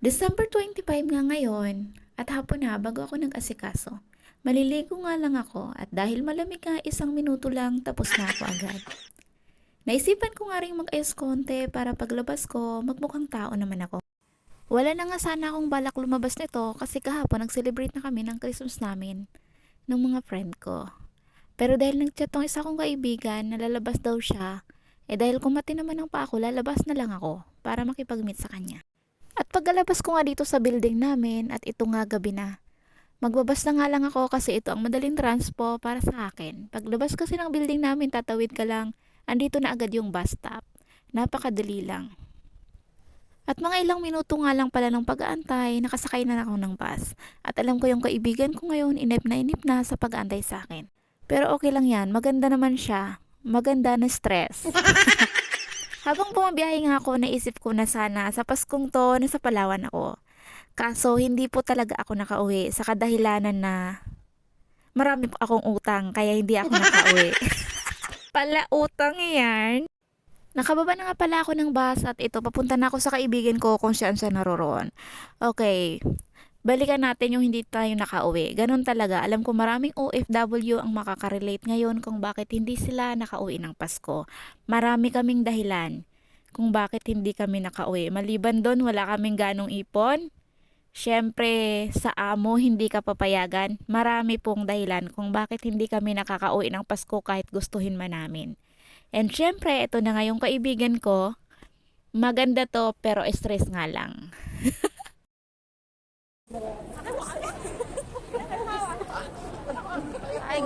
December 25 nga ngayon at hapon na bago ako nag-asikaso. Maliligo nga lang ako at dahil malamig nga isang minuto lang tapos na ako agad. Naisipan ko nga rin mag-ayos konti para paglabas ko magmukhang tao naman ako. Wala na nga sana akong balak lumabas nito kasi kahapon nag-celebrate na kami ng Christmas namin ng mga friend ko. Pero dahil nag-chat tong isa kong kaibigan na lalabas daw siya, eh dahil kumati naman ng pa ako, lalabas na lang ako para makipag-meet sa kanya. At pagkalabas ko nga dito sa building namin at ito nga gabi na. Magbabas na nga lang ako kasi ito ang madaling transpo para sa akin. Paglabas kasi ng building namin, tatawid ka lang, andito na agad yung bus stop. Napakadali lang. At mga ilang minuto nga lang pala ng pag-aantay, nakasakay na ako ng bus. At alam ko yung kaibigan ko ngayon, inip na inip na sa pag-aantay sa akin. Pero okay lang yan, maganda naman siya. Maganda na stress. Habang bumabiyahe nga ako, naisip ko na sana sa Paskong to, nasa Palawan ako. Kaso hindi po talaga ako nakauwi sa kadahilanan na marami po akong utang kaya hindi ako nakauwi. pala utang yan. Nakababa na nga pala ako ng bus at ito papunta na ako sa kaibigan ko kung saan siya naroroon. Okay, balikan natin yung hindi tayo nakauwi. Ganun talaga. Alam ko maraming OFW ang makakarelate ngayon kung bakit hindi sila nakauwi ng Pasko. Marami kaming dahilan kung bakit hindi kami nakauwi. Maliban doon, wala kaming ganong ipon. Siyempre, sa amo hindi ka papayagan. Marami pong dahilan kung bakit hindi kami nakakauwi ng Pasko kahit gustuhin man namin. And syempre, ito na nga yung kaibigan ko. Maganda to pero stress nga lang. Hi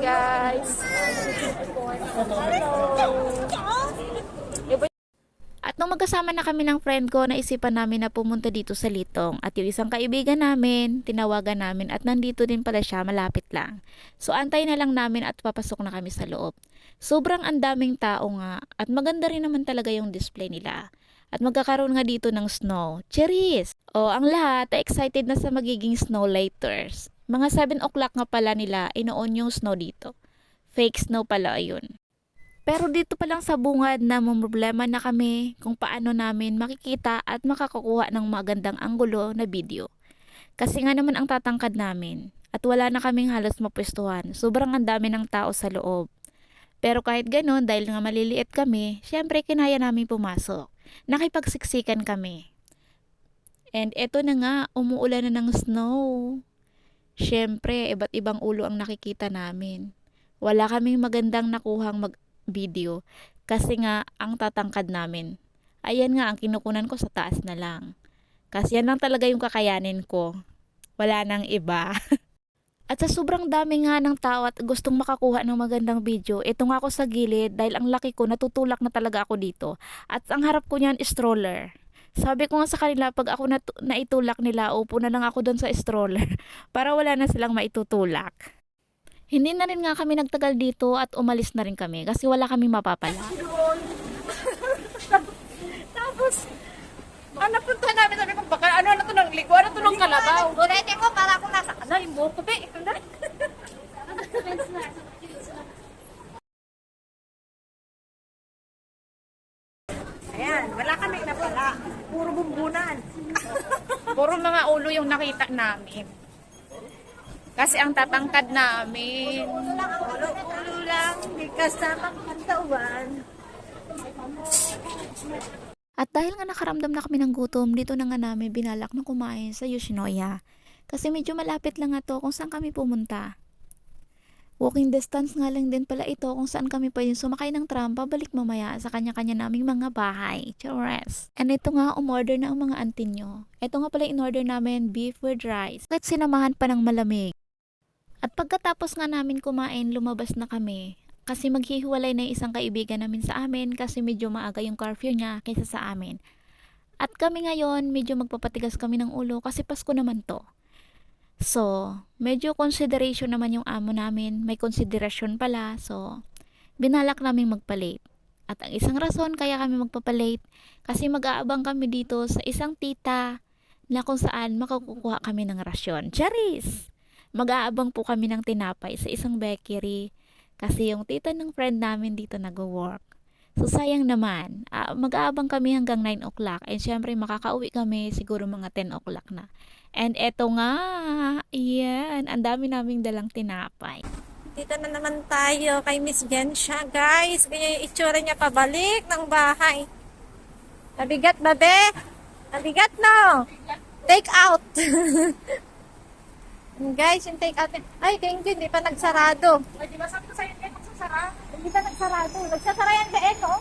guys! At nung magkasama na kami ng friend ko, naisipan namin na pumunta dito sa Litong. At yung isang kaibigan namin, tinawagan namin at nandito din pala siya, malapit lang. So antay na lang namin at papasok na kami sa loob. Sobrang andaming tao nga at maganda rin naman talaga yung display nila. At magkakaroon nga dito ng snow. Cheers! O, ang lahat ay excited na sa magiging snow lighters. Mga 7 o'clock nga pala nila, inoon yung snow dito. Fake snow pala ayun. Pero dito pa lang sa bungad na problema na kami kung paano namin makikita at makakakuha ng magandang anggulo na video. Kasi nga naman ang tatangkad namin at wala na kaming halos mapwestuhan. Sobrang ang dami ng tao sa loob. Pero kahit ganun, dahil nga maliliit kami, syempre kinaya namin pumasok. Nakipagsiksikan kami. And eto na nga, umuulan na ng snow. Syempre, iba't ibang ulo ang nakikita namin. Wala kaming magandang nakuhang mag video kasi nga ang tatangkad namin. Ayan nga ang kinukunan ko sa taas na lang. Kasi yan lang talaga yung kakayanin ko. Wala nang iba. At sa sobrang dami nga ng tao at gustong makakuha ng magandang video, ito nga ako sa gilid dahil ang laki ko natutulak na talaga ako dito. At ang harap ko niyan stroller. Sabi ko nga sa kanila pag ako nat- naitulak nila, upo na lang ako doon sa stroller para wala na silang maitutulak. Hindi na rin nga kami nagtagal dito at umalis na rin kami kasi wala kami mapapala. Tapos, ang napunta namin, sabi ko, baka ano na to ng ligo, ano to ng kalabaw. Gulete ko para ako nasa Ano, yung buhok ko, be. Ayan, wala kami na pala. Puro bumbunan. Puro mga ulo yung nakita namin. Kasi ang tatangkad namin. ulo lang, di kasamang katawan. At dahil nga nakaramdam na kami ng gutom, dito na nga namin binalak na kumain sa Yoshinoya. Kasi medyo malapit lang nga to kung saan kami pumunta. Walking distance nga lang din pala ito kung saan kami pwedeng sumakay ng tram pabalik mamaya sa kanya-kanya naming mga bahay. Chores. And ito nga, umorder na ang mga auntie nyo. Ito nga pala in-order namin beef with rice. Kahit sinamahan pa ng malamig. At pagkatapos nga namin kumain, lumabas na kami. Kasi maghihiwalay na isang kaibigan namin sa amin kasi medyo maaga yung curfew niya kaysa sa amin. At kami ngayon, medyo magpapatigas kami ng ulo kasi Pasko naman to. So, medyo consideration naman yung amo namin. May consideration pala. So, binalak namin magpalate. At ang isang rason kaya kami magpapalate, kasi mag-aabang kami dito sa isang tita na kung saan makakukuha kami ng rasyon. Charis! Mag-aabang po kami ng tinapay sa isang bakery kasi yung tita ng friend namin dito nag-work. So sayang naman, Ah, mag-aabang kami hanggang 9 o'clock and syempre makakauwi kami siguro mga 10 o'clock na. And eto nga, yan, ang dami naming dalang tinapay. Dito na naman tayo kay Miss Gensha, guys. Ganyan yung itsura niya pabalik ng bahay. Nabigat, babe? Nabigat, no? Take out. guys, yung take out. Ay, thank you. Hindi pa nagsarado. Ay, di ba sabi ko sa'yo, eh, magsasara? Hindi pa nagsarado. Nagsasara yan Eko?